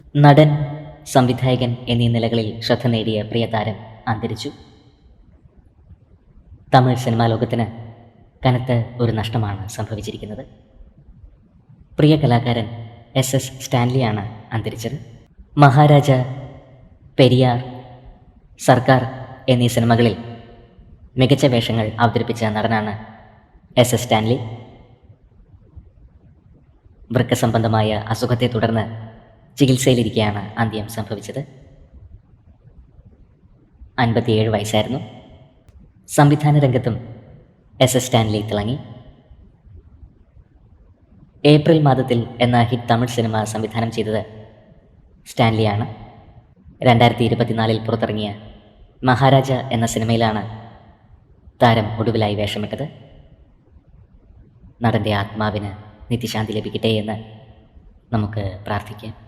നടൻ സംവിധായകൻ എന്നീ നിലകളിൽ ശ്രദ്ധ നേടിയ പ്രിയതാരം അന്തരിച്ചു. തമിഴ് സിനിമാ ലോകത്തിന് കനത്ത ഒരു നഷ്ടമാണ് സംഭവിച്ചിരിക്കുന്നത്. പ്രിയ കലാകാരൻ എസ് എസ് സ്റ്റാൻലിയാണ് അന്തരിച്ചത്. മഹാരാജ പെരിയാർ സർക്കാർ എന്നീ സിനിമകളിൽ മികച്ച വേഷങ്ങൾ അവതരിപ്പിച്ച നടനാണ് എസ് എസ് സ്റ്റാൻലി. വൃക്കസംബന്ധമായ അസുഖത്തെ തുടർന്ന് ചികിത്സയിലിരിക്കെയാണ് അന്ത്യം സംഭവിച്ചത്. അൻപത്തിയേഴ് വയസ്സായിരുന്നു. സംവിധാന രംഗത്തും എസ് എസ് സ്റ്റാൻലി തിളങ്ങി. ഏപ്രിൽ മാദത്തിൽ എന്ന ഹിറ്റ് തമിഴ് സിനിമ സംവിധാനം ചെയ്തത് സ്റ്റാൻലിയാണ് രണ്ടായിരത്തി ഇരുപത്തിനാലിൽ പുറത്തിറങ്ങിയ മഹാരാജ എന്ന സിനിമയിലാണ് താരം ഒടുവിലായി വേഷമിട്ടത്. നടന്റെ ആത്മാവിന് നിത്യശാന്തി ലഭിക്കട്ടെ എന്ന് നമുക്ക് പ്രാർത്ഥിക്കാം.